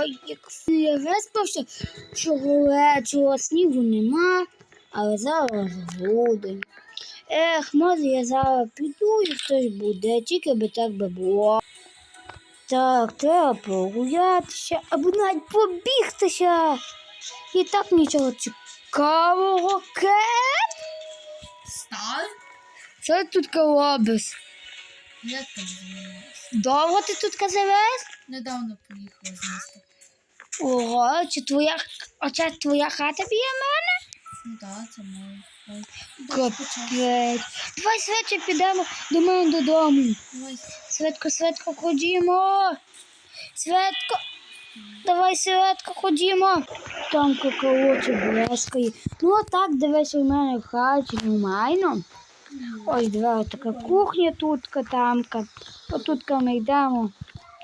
Ой, як я виспався, чого вечора снігу нема, але зараз грудень. Ех, може я зараз піду і хтось буде, тільки би так би було. Так, треба прогулятися або навіть побігтися. І так нічого цікавого. Кет? Стар? Що ти тут робиш? Як там змінилось? Довго ти тут живеш? Недавно поїхала з міста. Ого, чи твоя, оце твоя хата біля мене? Ну так, це. Ой. Капець. Давай швидше підемо до мене додому. Швидко, швидко ходімо. Швидко. Давай швидко ходімо. Там какаоче блескає. Ну а так дивись у мене в хаті нормально. Ось диви, така кухня тутка, тамка. Отутка ми йдемо.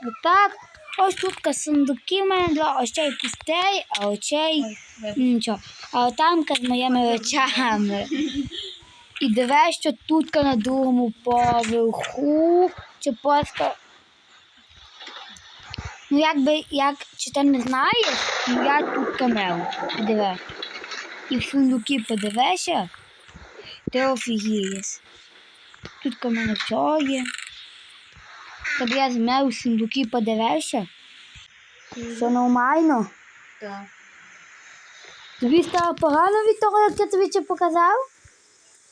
Отак. Ось тутка сундуки в мене два, ось цей пустей, а очей нічого. А отамка з моїми речами. І дивись, що тутка на другому поверху. Чи просто. Ну, якби, як, чи ти не знаєш, ну я тут камел. Диви. І в сундуки подивися, ти офігієш. Тут мене все є. Тобі я змив у сундуки подивися. Все нормально. Так. Тобі стало погано від того, як я тобі це показав?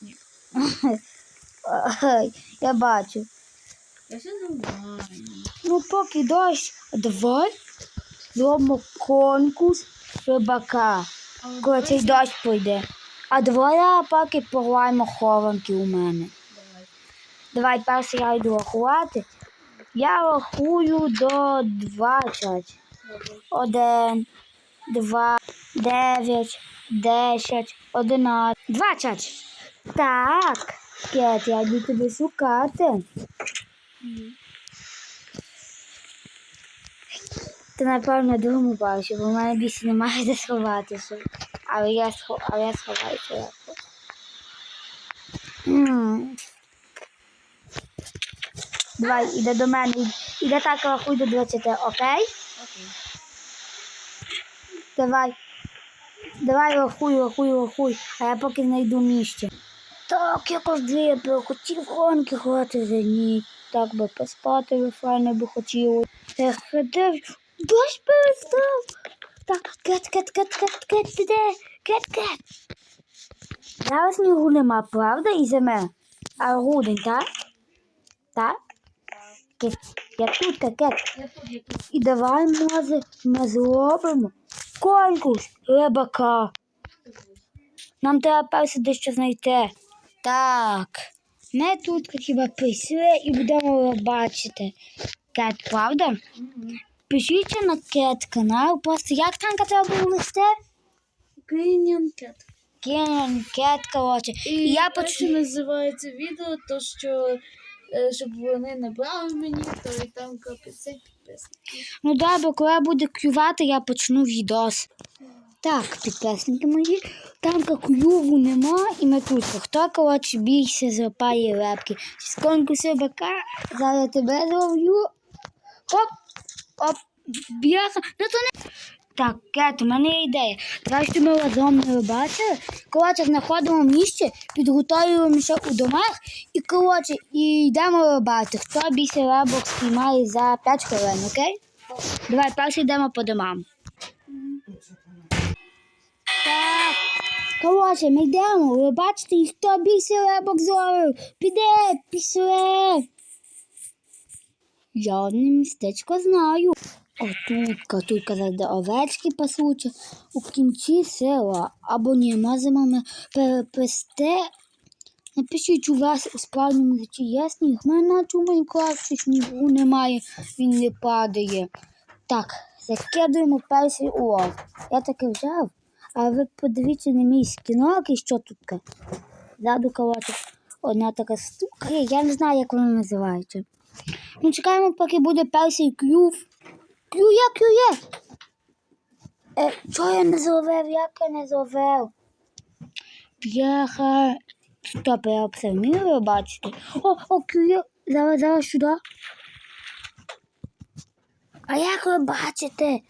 Ні. Я бачу. Я все нормально. Ну, поки дощ, давай зробимо конкурс рибака, коли цей дощ пройде. А давай поки пограємо хованки у мене. Давай. Давай перший я йду рахувати. Я рахую до 20. Давай. Один, два, дев'ять, десять, одинадцять, двадцять. Так, Кет, я йду тебе шукати. Ти, напевно, другому бачиш, бо в мене більше немає де сховатися. Але я, сховаюся. Давай, іде до мене. Іде так рахуй до 20, окей? Окей. Давай. Давай рахуй, рахуй, рахуй, а я поки знайду місце. Так, якось дві би хотів гонки грати за ніч. Так би поспати би файно би хотіло. Ех, де ж- дощ перестав. Так, кет, кет, кет, кет, кет, де? Кет, кет. Зараз снігу нема, правда, і зиме? А грудень, так? Так? Кет, я тут, тут. І давай, може, ми зробимо конкурс рибака. Нам треба перше дещо знайти. Так, ми тут хіба прийшли і будемо бачити. Кет, правда? Мгм. Пишіть на кет канал. Просто як танка треба було вести? Український кет. Кін, кет, коротше. І я як почну. називається відео, то що щоб вони набрали мені, то і там капець підписників. Ну добре, коли буде клювати, я почну відос. Так, підписники мої, там клюву нема і ми тут. Хто коротше більше злопає лепки? З конкурсу бака, зараз тебе зловлю. Оп, оп, бляха. Ну то не. Так, Кет, у мене є ідея. Давай, що ми разом не бачили. Коротше, знаходимо місце, підготовуємося у домах і коротше, і йдемо рибати. Хто більше рибок спіймає за 5 хвилин, окей? Давай, перший йдемо по домам. Так. Коротше, ми йдемо. Ви бачите, і хто більше рибок зловив. Піде, пішли. Я одне містечко знаю. Отутка, тут де овечки пасуться у кінці села. Або ні, можемо ми перепести. Напишіть у вас у справжньому житті є сніг. У мене наче у Майнкрафті снігу немає, він не падає. Так, закидуємо перший улов. Я таки взяв. А ви подивіться на мій скінок і що тут. таке. Ззаду коротше, одна така штука. Я не знаю, як вона називається. Ми чекаємо, поки буде перший клюв. Клює, клює. Е, що я не зловив? Як я не зловив? Бляха. Стоп, я все вмію бачити. О, о, клює. Зараз, зараз сюди. А як ви бачите?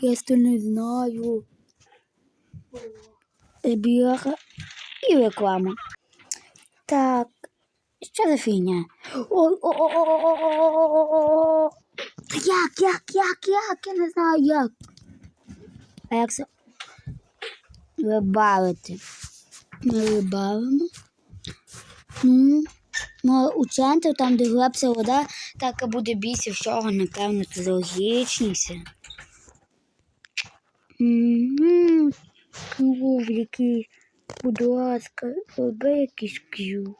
Я то не знаю. Збіга і реклама. Так, що за фігня? Ой, о, о, о, о, о, о, о, о. Як, як, як, як? Я не знаю як. А як це? Вибавити. Ми вибавимо. Ну, ну, у центрі, там, де глибся вода, так і буде більше всього, напевно, це логічніше. Клюв який, будь ласка, роби якийсь клюв.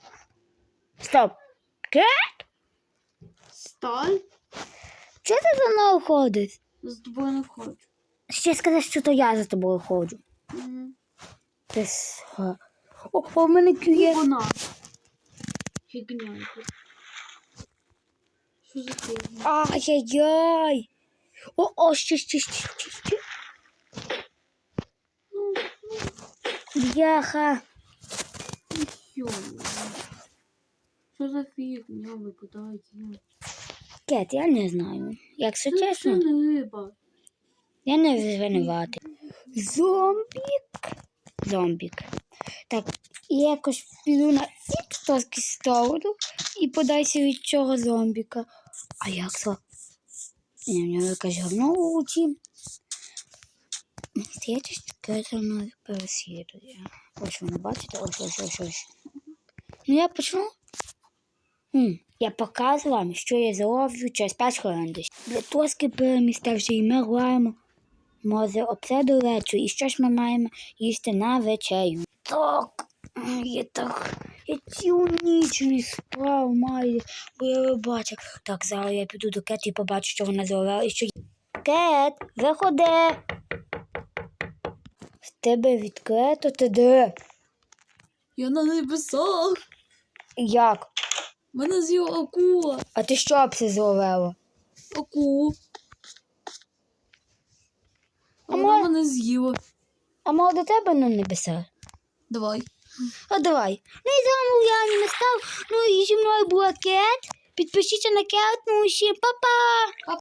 Стоп! Кет? Сталь? Чого ти за мною ходиш? З тобою не хочу. Ще сказати, що то я за тобою ходжу. Мгм. Ти що? О, в мене клює. Вона. Фігня. Що за фігня? Ай-яй-яй. О, о, ще, ще, ще, ще, ще. Ну, Бляха. йо. Що за фігня випадає? Кет, я не знаю. Якщо Це чесно, не риба. я не винуватий. Зомбік. Зомбік. Так, я якось піду на тіктоки сторону і подайся від цього зомбіка. А як це? Ні, в нього якась говно у руці. Здається, що це нас переслідує. Ось воно, бачите? Ось, ось, ось, ось. Ну я почну. М, Я покажу вам, що я зроблю через 5 хвилин десь. Для тоски перемістився і ми граємо. Може, оце до речі, і що ж ми маємо їсти на вечерю. Так, я так. Я цілу ніч не спав маю, бо я бачив. Так, зараз я піду до Кет і побачу, що вона зробила і що. Кет, виходи. З тебе відкрито ти де? Я на небесах. Як? Мене з'їла акула. А ти що б це зробила? Акулу. А вона мене з'їла. А мав до тебе на небеса? Давай. А давай. Ну і з вами я настав. Ну і зі мною була Кет. Підпишіться на Кет, ну і ще па-па!